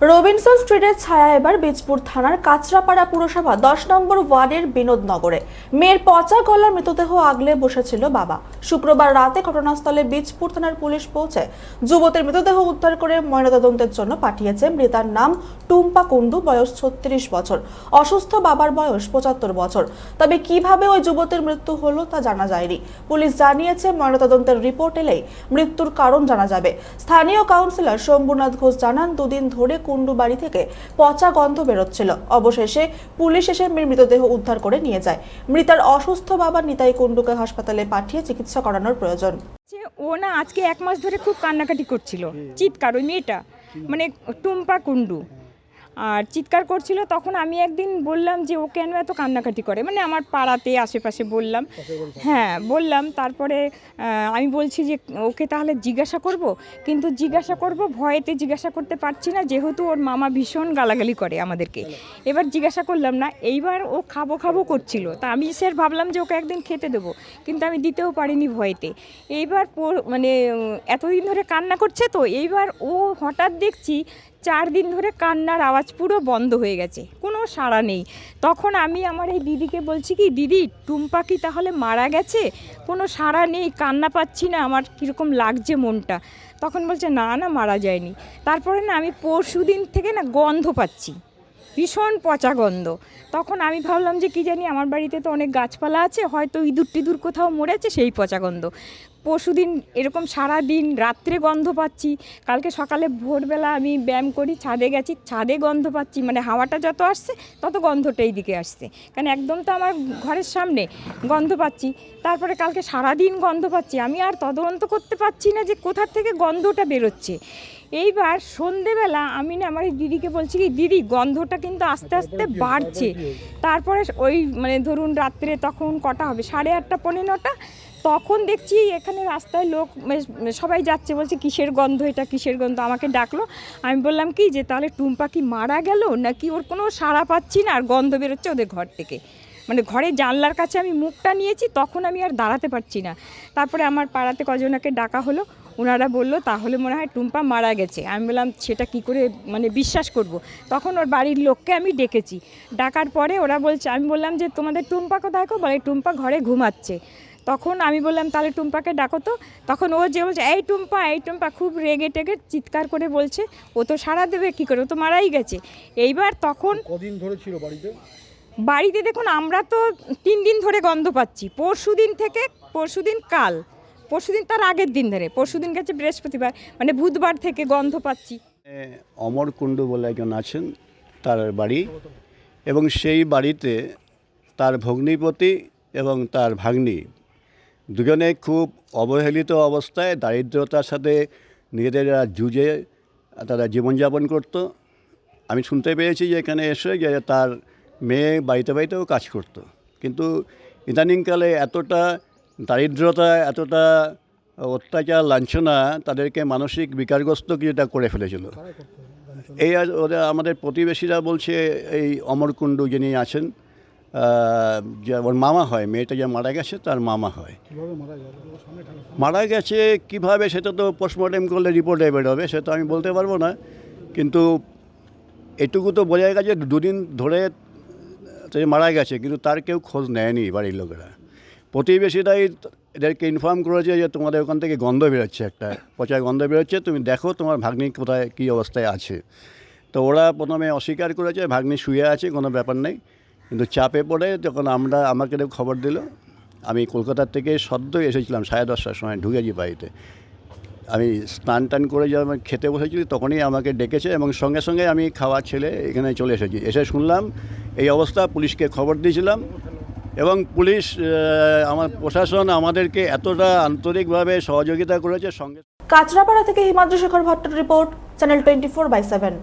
Robinson স্ট্রিটের ছায়া এবার বীজপুর থানার কাঁচরাপাড়া পুরসভা দশ নম্বর ওয়ার্ডের বিনোদনগরে মেয়ের পচা গলার মৃতদেহ আগলে বসেছিল বাবা। শুক্রবার রাতে ঘটনাস্থলে বীজপুর থানার পুলিশ পৌঁছে যুবতের মৃতদেহ উদ্ধার করে ময়নাতদন্তের জন্য পাঠিয়েছে। মৃতার নাম টুম্পা কুন্ডু বয়স ছত্রিশ বছর। অসুস্থ বাবার বয়স পঁচাত্তর বছর। তবে কীভাবে ওই যুবতের মৃত্যু হলো তা জানা যায়নি। পুলিশ জানিয়েছে, ময়নাতদন্তের রিপোর্ট এলেই মৃত্যুর কারণ জানা যাবে। স্থানীয় কাউন্সিলর শম্ভুনাথ ঘোষ জানান, দুদিন ধরে কুন্ডু বাড়ি থেকে পচা গন্ধ বেরোচ্ছিল। অবশেষে পুলিশ এসে মৃতদেহ উদ্ধার করে নিয়ে যায়। মৃতার অসুস্থ বাবা নিতাই কুন্ডুকে হাসপাতালে পাঠিয়ে চিকিৎসা করানোর প্রয়োজন। ও না আজকে এক মাস ধরে খুব কান্নাকাটি করছিল। চিৎকার ওই মেয়েটা। মানে টুম্পা কুন্ডু আর চিৎকার করছিল তখন আমি একদিন বললাম যে ও কেন এত কান্নাকাটি করে? মানে আমার পাড়াতে আশেপাশে বললাম। হ্যাঁ বললাম। তারপরে আমি বলছি যে ওকে তাহলে জিজ্ঞাসা করব? কিন্তু জিজ্ঞাসা করব ভয়েতে জিজ্ঞাসা করতে পারছি না যেহেতু ওর মামা ভীষণ গালাগালি করে আমাদেরকে। এবার জিজ্ঞাসা করলাম না এইবার ও খাব খাব করছিল। তা আমি স্যার ভাবলাম যে ওকে একদিন খেতে দেবো। কিন্তু আমি দিতেও পারিনি ভয়েতে। এইবার মানে এতদিন ধরে কান্না করছে তো এইবার ও হঠাৎ দেখছি চার দিন ধরে কান্নার আওয়াজ পুরো বন্ধ হয়ে গেছে, কোনো সাড়া নেই। তখন আমি আমার এই দিদিকে বলছি কি, দিদি, টুম্পা কি তাহলে মারা গেছে? কোনো সাড়া নেই, কান্না পাচ্ছি না, আমার কীরকম লাগছে মনটা। তখন বলছে, না না, মারা যায়নি। তারপরে না আমি পরশু দিন থেকে না গন্ধ পাচ্ছি, ভীষণ পচা গন্ধ। তখন আমি ভাবলাম যে কি জানি, আমার বাড়িতে তো অনেক গাছপালা আছে, হয়তো ইঁদুর টিদুর কোথাও মরেছে, সেই পচা গন্ধ। পরশুদিন এরকম সারা দিন রাত্রে গন্ধ পাচ্ছি। কালকে সকালে ভোরবেলা আমি ব্যায়াম করি, ছাদে গেছি, ছাদে গন্ধ পাচ্ছি। মানে হাওয়াটা যত আসছে, তত গন্ধটা এই দিকে আসছে। কারণ একদম তো আমার ঘরের সামনে গন্ধ পাচ্ছি। তারপরে কালকে সারা দিন গন্ধ পাচ্ছি। আমি আর তদন্ত করতে পারছি না যে কোথার থেকে গন্ধটা বেরোচ্ছে। এইবার সন্ধেবেলা আমি না আমার দিদিকে বলছি কি, দিদি, গন্ধটা কিন্তু আস্তে আস্তে বাড়ছে। তারপরে ওই মানে ধরুন রাত্রে তখন কটা হবে? সাড়ে আটটা পনেরো নটা। তখন দেখছি এখানে রাস্তায় লোক সবাই যাচ্ছে, বলছে, কিসের গন্ধ এটা? কিসের গন্ধ? আমাকে ডাকলো। আমি বললাম, কি যে তাহলে টুম্পা কি মারা গেল? নাকি ওর কোনো সাড়া পাচ্ছি না? আর গন্ধ বেরোচ্ছে ওদের ঘর থেকে। মানে ঘরে জানলার কাছে আমি মুখটা নিয়েছি, তখন আমি আর দাঁড়াতে পারছি না। তারপরে আমার পাড়াতে কজনাকে ডাকা হলো। ওনারা বলল, তাহলে মনে হয় টুম্পা মারা গেছে। আমি বললাম, সেটা কি করে মানে বিশ্বাস করব। তখন ওর বাড়ির লোককে আমি ডেকেছি। ডাকার পরে ওরা বলছে, আমি বললাম যে, তোমাদের টুম্পা কোথায় বলে, টুম্পা ঘরে ঘুমাচ্ছে। তখন আমি বললাম তাহলে টুম্পাকে ডাকো তো। তখন ও যে বলছে এই টুম্পা এই টুম্পা। খুব রেগে টেগে চিৎকার করে বলছে ও তো সাড়া দেবে কী করে? ও তো মারাই গেছে। এইবার তখন কদিন ধরে ছিল বাড়িতে? বাড়িতে দেখুন আমরা তো তিন দিন ধরে গন্ধ পাচ্ছি। পরশু দিন থেকে পরশু দিন কাল পরশু দিন তার আগের দিন ধরে পরশু দিন গেছে বৃহস্পতিবার মানে বুধবার থেকে গন্ধ পাচ্ছি। অমর কুণ্ডু বলে একজন আছেন তার বাড়ি এবং সেই বাড়িতে তার ভগ্নিপতি এবং তার ভাগ্নি দুজনে খুব অবহেলিত অবস্থায় দারিদ্রতার সাথে নিজেদের জুঝে তারা জীবনযাপন করত। আমি শুনতে পেয়েছি যে এখানে এসে যে তার মেয়ে বাড়িতে বাড়িতেও কাজ করত। কিন্তু ইদানিংকালে এতটা দারিদ্রতা এতটা অত্যাচার লাঞ্ছনা তাদেরকে মানসিক বিকারগ্রস্ত কিছুটা করে ফেলেছিল। এই ওদের আমাদের প্রতিবেশীরা বলছে এই অমরকুণ্ডু যিনি আছেন আহ, যে ওর মামা হয় মেয়েটা যে মারা গেছে তার মামা হয়। মারা গেছে কীভাবে সেটা তো পোস্টমর্টেম করলে রিপোর্টে বেরোবে সেটা আমি বলতে পারব না। কিন্তু এটুকু তো বোঝা গেছে দুদিন ধরে সে মারা গেছে কিন্তু তার কেউ খোঁজ নেয়নি বাড়ির লোকেরা। প্রতিবেশীরাই এদেরকে ইনফর্ম করেছে যে তোমাদের ওখান থেকে গন্ধ বেরোচ্ছে একটা পচা গন্ধ বেরোচ্ছে তুমি দেখো তোমার ভাগ্নি কোথায় কী অবস্থায় আছে। তো ওরা প্রথমে অস্বীকার করেছে ভাগ্নি শুয়ে আছে কোনো ব্যাপার নেই। কিন্তু চাপে পড়ে যখন আমরা, আমাকে খবর দিল, আমি কলকাতার থেকে সদ্য এসেছিলাম, সাড়ে দশটার সময় ঢুকেছি বাড়িতে। আমি স্নান টান করে যখন খেতে বসেছি, তখনই আমাকে ডেকেছে এবং সঙ্গে সঙ্গে আমি খাওয়া ছেলে এখানে চলে এসেছি। এসে শুনলাম এই অবস্থা, পুলিশকে খবর দিয়েছিলাম এবং পুলিশ আমার প্রশাসন আমাদেরকে এতটা আন্তরিকভাবে সহযোগিতা করেছে সঙ্গে কাঁচরাপাড়া থেকে Himadri Shekhar ভট্টের report, channel twenty four by seven.